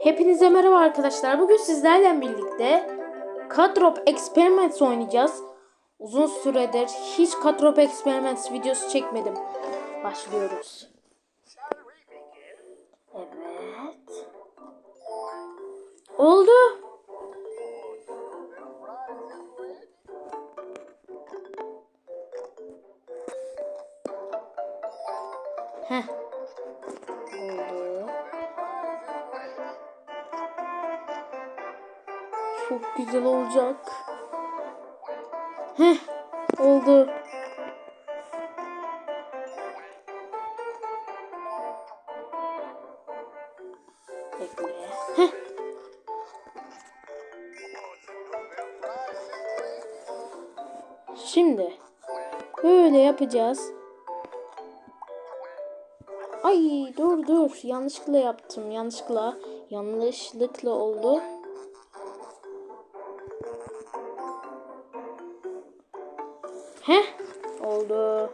Hepinize merhaba arkadaşlar. Bugün sizlerle birlikte Cardrop Experiments oynayacağız. Uzun süredir hiç Cardrop Experiments videosu çekmedim. Başlıyoruz. Evet. Oldu. Heh. Çok güzel olacak. Heh, oldu. Bekle. Heh. Şimdi böyle yapacağız. Ay dur dur yanlışlıkla yaptım yanlışlıkla yanlışlıkla oldu. Heh oldu.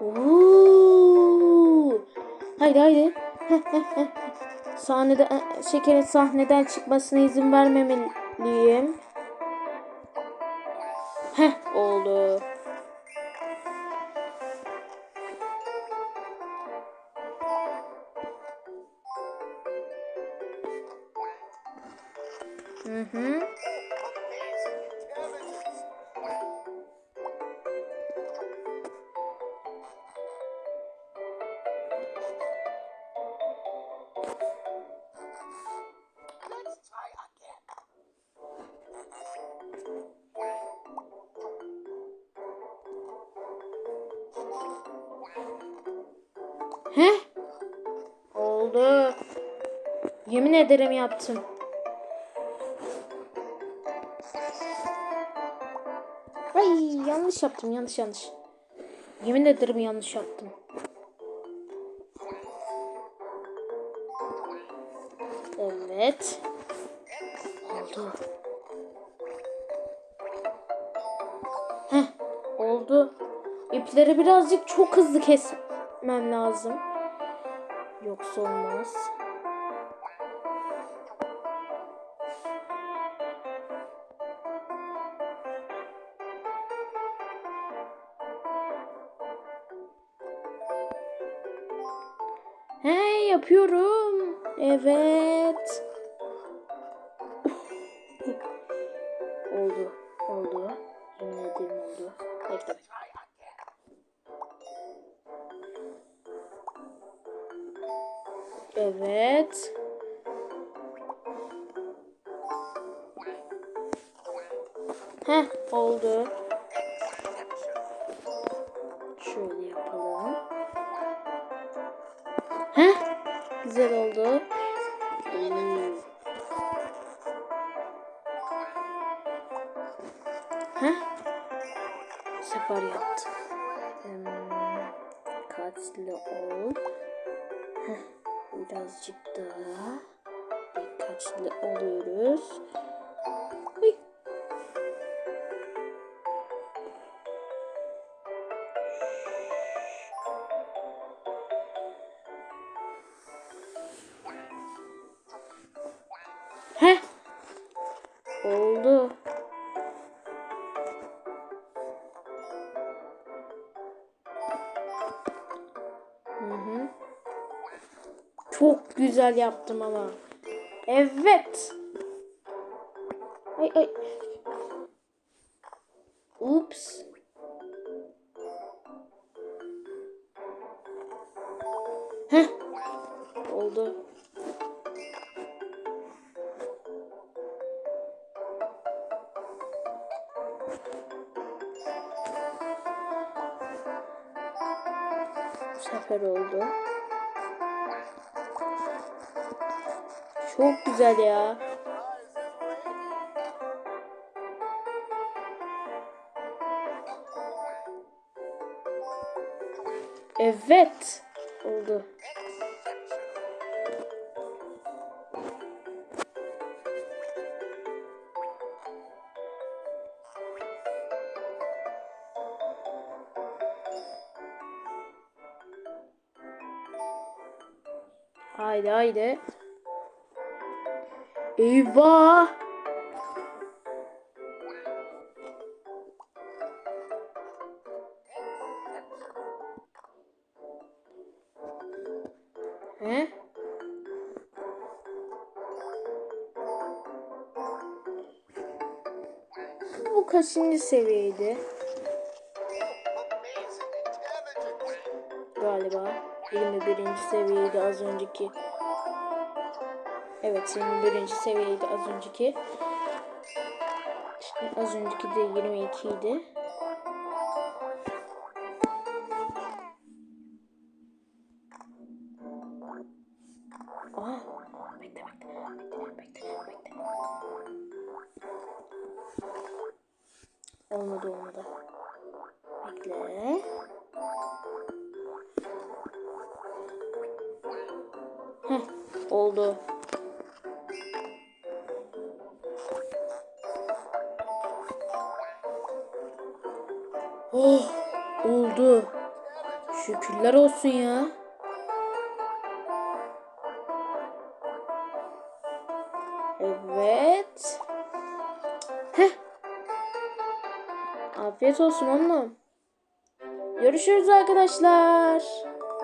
Oo. Haydi haydi. Sahnede e, şekerin sahneden çıkmasına izin vermemeliyim. Yemin ederim yaptım. Ay yanlış yaptım yanlış yanlış. Yemin ederim yanlış yaptım. Evet. Oldu. Heh, oldu. İpleri birazcık çok hızlı kesmem lazım. Yoksa olmaz. He yapıyorum. Evet. oldu. Oldu. Evet. Heh oldu. Şöyle yapalım. Heh güzel oldu. Hmm. Heh bu sefer yaptım. Hmm. Dikkatli ol. Heh, birazcık daha dikkatli oluyoruz. Ay. Heh. Oldu. Güzel yaptım ama. Evet. Ay ay. Ups. Heh. Oldu. Bu sefer oldu. Çok güzel ya. Evet. Oldu. Haydi haydi. Eyvah. He? Bu kaçıncı seviyeydi? Galiba 21. seviyeydi az önceki. Evet 21. seviyeydi az önceki. İşte az önceki de 22 idi. Aa, bekle bekle bekle bekle bekle. Olmadı olmadı. Bekle. Oldu. Oh, oldu. Şükürler olsun ya. Evet. Heh. Afiyet olsun oğlum. Görüşürüz arkadaşlar.